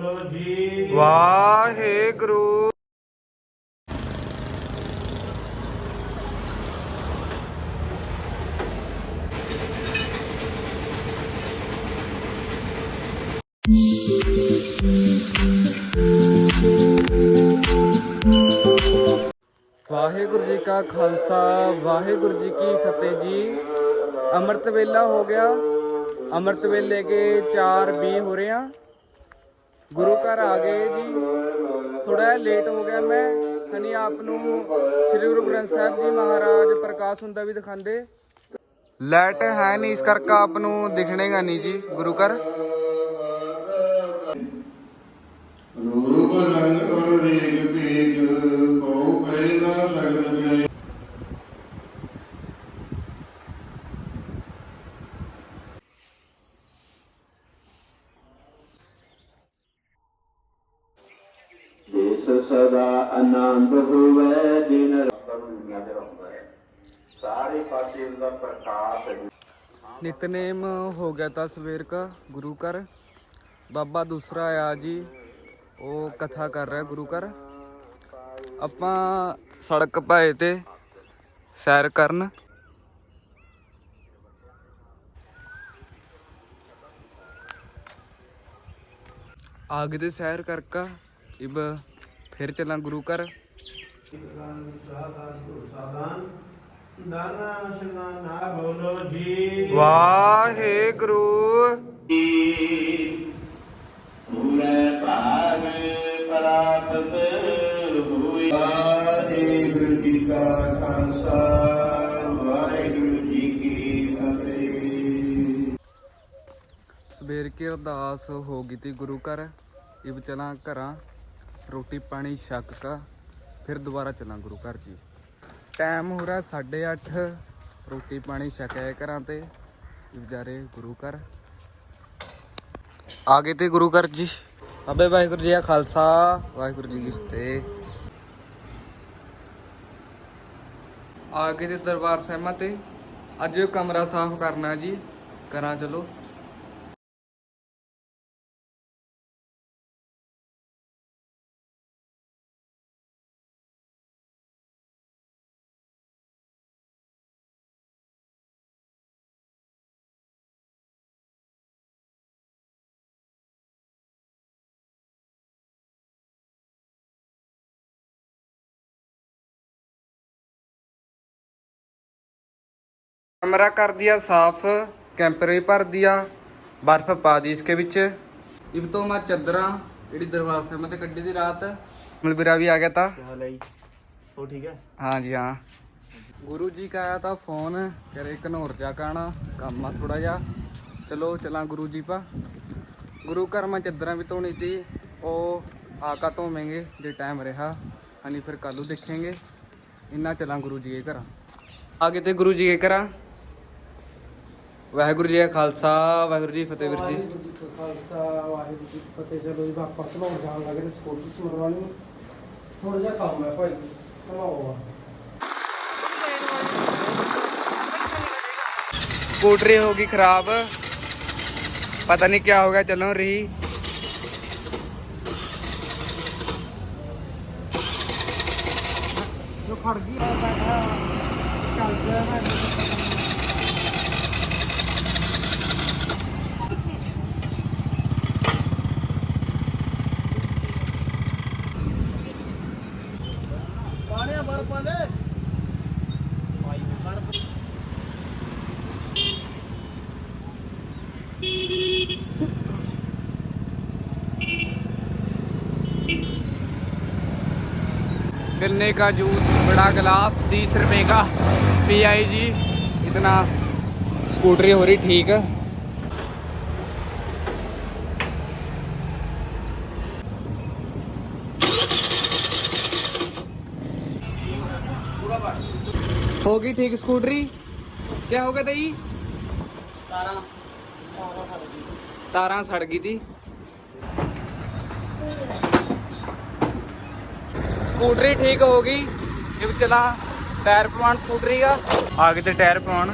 ਬੋਲੋ ਜੀ ਵਾਹਿਗੁਰੂ ਵਾਹਿਗੁਰੂ ਜੀ ਕਾ ਖਾਲਸਾ ਵਾਹਿਗੁਰੂ ਜੀ ਕੀ ਫਤਿਹ ਜੀ ਅੰਮ੍ਰਿਤ ਵੇਲਾ ਹੋ ਗਿਆ ਅੰਮ੍ਰਿਤ ਵੇਲੇ ਕੇ 4:20 ਹੋ ਰਹੇ ਆ ਗੁਰੂ ਘਰ ਆ ਗਏ ਜੀ। ਥੋੜਾ ਜਿਹਾ ਲੇਟ ਹੋ ਗਿਆ ਮੈਂ। ਹਨੀ ਆਪ ਨੂੰ ਸ੍ਰੀ ਗੁਰੂ ਗ੍ਰੰਥ ਸਾਹਿਬ ਜੀ ਮਹਾਰਾਜ ਪ੍ਰਕਾਸ਼ ਹੁੰਦਾ ਵੀ ਦਿਖਾਉਂਦੇ। ਲਾਈਟ ਹੈ ਨਹੀਂ ਇਸ ਕਰਕੇ ਆਪ ਨੂੰ ਦਿਖਣੇਗਾ ਨਹੀਂ ਜੀ ਗੁਰੂ ਘਰ। ਰੂਪ ਰੰਗ ਔਰ ਰੇਗ ਭੇਜ ਸਦਾ ਆਨੰਦ ਹੋਵੇ ਦਿਨ ਦੇ ਸਾਰੇ ਪਾਸੇ ਪ੍ਰਕਾਸ਼ ਨਿਤਨੇਮ ਹੋ ਗਿਆ ਤਾਂ ਸਵੇਰ ਕਾ ਗੁਰੂ ਘਰ। ਬਾਬਾ ਦੂਸਰਾ ਆਇਆ ਜੀ ਉਹ ਕਥਾ ਕਰ ਰਿਹਾ ਗੁਰੂ ਘਰ। ਆਪਾਂ ਸੜਕ ਪਾਏ ਤੇ ਸੈਰ ਕਰਨ। ਆਗੇ ਤੇ ਸੈਰ ਕਰਕਾ ਇਬ ਫਿਰ ਚਲਾਂ ਗੁਰੂ ਘਰ। ਦਾਨਾ ਸ਼ਨਾ ਨਾ ਜੀ ਵਾਹਿਗੁਰੂ। ਪੂਰੇ ਭਾਗ ਪ੍ਰਾਪਤ ਹੋਈ ਵਾਹਿਗੁਰੂ ਜੀ ਕਾ ਖਾਲਸਾ ਵਾਹਿਗੁਰੂ ਜੀ ਕੀ ਫਤਿਹ ਸਵੇਰ ਕੀ ਅਰਦਾਸ ਹੋ ਗਈ ਤੀ ਗੁਰੂ ਘਰ? ਇਬ ਚਲਾਂ ਘਰਾਂ। ਰੋਟੀ ਪਾਣੀ ਛਕ ਕਾ ਫਿਰ ਦੁਬਾਰਾ ਚਲਾਂ ਗੁਰੂ ਘਰ ਜੀ। ਟਾਈਮ ਹੋ ਰਿਹਾ 8:30 ਰੋਟੀ ਪਾਣੀ ਛਕਿਆ ਘਰਾਂ ਤੇ ਇਬ ਗੁਰੂ ਘਰ। ਆ ਗਏ ਤੇ ਗੁਰੂ ਘਰ ਜੀ। ਅਬੇ ਵਾਹਿਗੁਰੂ ਜੀ ਕਾ ਖਾਲਸਾ, ਵਾਹਿਗੁਰੂ ਜੀ ਕੀ ਫਤਿਹ। ਆ ਗਏ ਤੇ ਦਰਬਾਰ ਸਾਹਿਬਾਂ ਤੇ, ਅੱਜ ਕਮਰਾ ਸਾਫ਼ ਕਰਨਾ ਜੀ। ਕਰਾਂ ਚਲੋ। ਕਮਰਾ ਕਰ ਦਿਆ ਸਾਫ਼ ਕੈਂਪਰੇ ਭਰ ਦਿਆ ਬਰਫ਼ ਪਾ ਦੀ ਇਸਕੇ ਵਿੱਚ। ਇਬ ਤੋਂ ਮੈਂ ਚਦਰਾ ਜਿਹੜੀ ਦਰਬਾਰ ਸਾਹਿਬ ਤੇ ਕੱਢੀ ਦੀ ਰਾਤ। ਮਲਬੀਰਾ ਵੀ ਆ ਗਿਆ ਤਾਂ। ਹਾਂ ਜੀ? ਹਾਂ? ਗੁਰੂ ਜੀ ਕਾ ਆਇਆ ਤਾਂ ਫੋਨ ਕਰੇ ਘਨੌਰ ਜਾ ਕਾਣਾ ਕੰਮ ਆ ਥੋੜਾ ਜਿਹਾ। ਚਲੋ ਚਲਾਂ ਗੁਰੂ ਜੀ ਪਾ। ਗੁਰੂ ਘਰ ਮੈਂ ਚਦਰਾਂ ਵੀ ਧੋਣੀ ਤੀ ਉਹ ਆਕਾ ਧੋਵੇਂਗੇ ਜੇ ਟਾਈਮ ਰਿਹਾ ਹਣੀ ਫਿਰ ਕੱਲੂ ਦੇਖਾਂਗੇ। ਇੰਨਾ ਚਲਾਂ ਗੁਰੂ ਜੀ ਦੇ ਘਰ। ਆ ਕੇ ਤੇ ਗੁਰੂ ਜੀ ਦੇ ਘਰਾਂ। ਵਾਹਿਗੁਰੂ ਜੀ ਕਾ ਖਾਲਸਾ ਵਾਹਿਗੁਰੂ ਜੀ ਕੀ ਫਤਿਹ ਵੀਰ ਜੀ ਵਾਹਿਗੁਰੂ ਜੀ ਕਾ ਖਾਲਸਾ ਵਾਹਿਗੁਰੂ ਜੀ ਕੀ ਫਤਿਹ ਚਲੋ ਜੀ ਆਪਾਂ ਘਲਾਉਣ ਜਾਣ ਲੱਗੇ ਨੇ ਸਕੂਟਰੀ ਸਮਰਵਾਣੀ ਥੋੜਾ ਜਿਹਾ ਕੰਮ ਹੈ ਭਾਈ ਘਲਾਓ स्कूटरी होगी खराब पता नहीं क्या होगा चलो रही ਜੋ ਖੜ ਗਈ गन्ने का जूस बड़ा गिलास तीस रुपए का पी आई जी इतना स्कूटरी हो रही ठीक होगी ठीक स्कूटरी क्या हो गया था जी तारा सड़ गई थी ਸਕੂਟਰੀ ਠੀਕ ਹੋ ਗਈ। ਇਹ ਚਲਾ, ਟਾਇਰ ਪਵਾਉਣ ਸਕੂਟਰੀ ਦਾ ਆ ਗਏ ਤੇ ਟਾਇਰ ਪਵਾਉਣ।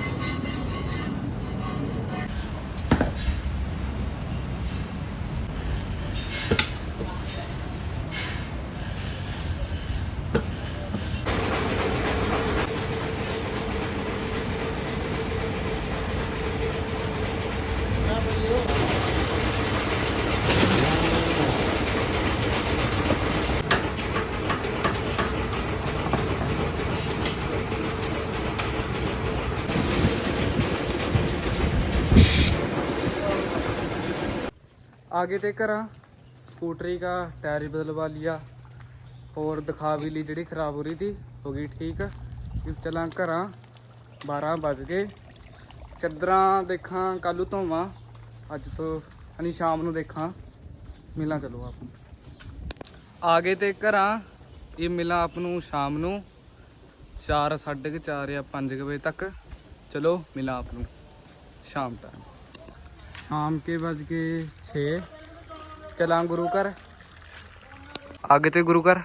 आगे ते करा स्कूटरी का टायर ही बदलवा लिया और दिखा भी ली ਜਿਹੜੀ ਖਰਾਬ ਹੋ ਰਹੀ थी ਹੋ ਗਈ ਠੀਕ ਕਿ ਚਲਾਂ ਘਰਾਂ 12 ਵੱਜ ਗਏ ਚੱਦਰਾਂ ਦੇਖਾਂ ਕੱਲੂ ਧੋਵਾਂ ਅੱਜ ਤੋਂ ਅਨੀ ਸ਼ਾਮ ਨੂੰ ਦੇਖਾਂ ਮਿਲਾਂ ਚਲੋ ਆਪ ਨੂੰ ਆ ਗਏ ਤੇ ਘਰਾਂ ਇਹ ਮਿਲਾਂ ਆਪ ਨੂੰ ਸ਼ਾਮ ਨੂੰ 4 4:30 ਜਾਂ 5 ਵਜੇ ਤੱਕ ਚਲੋ ਮਿਲਾਂ ਆਪ ਨੂੰ ਸ਼ਾਮ ਟਾਈਮ ਸ਼ਾਮ ਕੇ ਵੱਜ ਕੇ 6 ਚਲਾਂ ਗੁਰੂ ਘਰ। ਆਗੇ ਤੇ ਗੁਰੂ ਘਰ।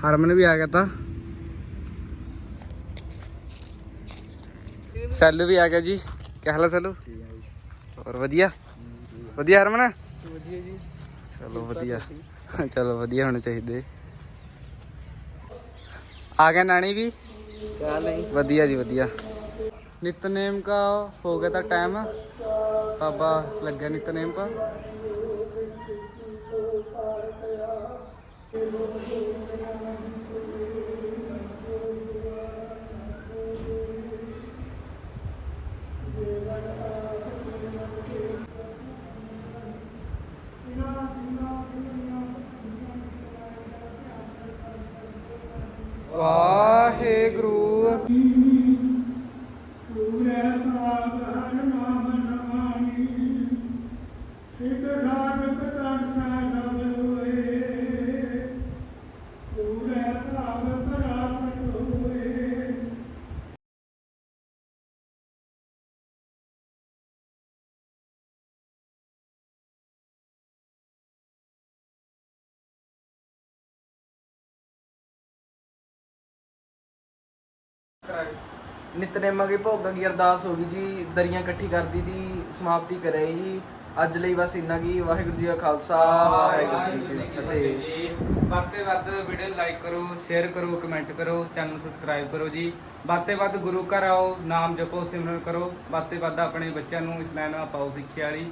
ਹਰਮਨ ਵੀ ਆ ਗਿਆ ਤਾਂ। ਸੈਲੂ ਵੀ ਆ ਗਿਆ ਜੀ। ਕਿਆ ਹਾਲ ਹੈ ਸੈਲੂ? ਹੋਰ ਵਧੀਆ? ਵਧੀਆ ਹਰਮਨ? ਵਧੀਆ ਜੀ। ਚਲੋ ਵਧੀਆ। ਚਲੋ ਵਧੀਆ ਹੋਣੇ ਚਾਹੀਦੇ। ਆ ਗਿਆ ਨਾਣੀ ਵੀ? ਕਿਆ ਨਹੀਂ। ਵਧੀਆ ਜੀ ਵਧੀਆ। ਨਿਤਨੇਮ ਕਾ ਹੋ ਗਿਆ ਤਾਂ ਟਾਈਮ ਬਾਬਾ ਲੱਗਿਆ ਨਿਤਨੇਮ ਪਾ ਵਾਹਿਗੁਰੂ। ਪੂਰੇ ਪਾਪ ਹਰ ਨਾਮ ਸਮਾਈ ਸਿੱਧ ਸਾਧਕ ਤਨ ਸਾ ਸਭ ਨਿਤਨੇਮਾਂ ਦੀ ਭੋਗਾਂ ਦੀ ਅਰਦਾਸ ਹੋ ਗਈ ਜੀ ਦਰੀਆਂ ਇਕੱਠੀ ਕਰਦੀ ਦੀ ਸਮਾਪਤੀ ਕਰੇ ਜੀ। ਅੱਜ ਲਈ ਬਸ ਇੰਨਾ ਕੀ ਵਾਹਿਗੁਰੂ ਜੀ ਕਾ ਖਾਲਸਾ ਵਾਹਿਗੁਰੂ ਜੀ ਕੀ ਫਤਿਹ। ਵੱਧ ਤੋਂ ਵੱਧ ਵੀਡੀਓ ਲਾਈਕ ਕਰੋ ਸ਼ੇਅਰ ਕਰੋ ਕਮੈਂਟ ਕਰੋ ਚੈਨਲ ਸਬਸਕ੍ਰਾਈਬ ਕਰੋ ਜੀ। ਵੱਧ ਤੋਂ ਵੱਧ ਗੁਰੂ ਘਰ ਆਓ ਨਾਮ ਜਪੋ ਸਿਮਰਨ ਕਰੋ। ਵੱਧ ਤੋਂ ਵੱਧ ਆਪਣੇ ਬੱਚਿਆਂ ਨੂੰ ਇਸ ਲਾਈਨ ਪਾਓ ਸਿੱਖਿਆ ਵਾਲੀ।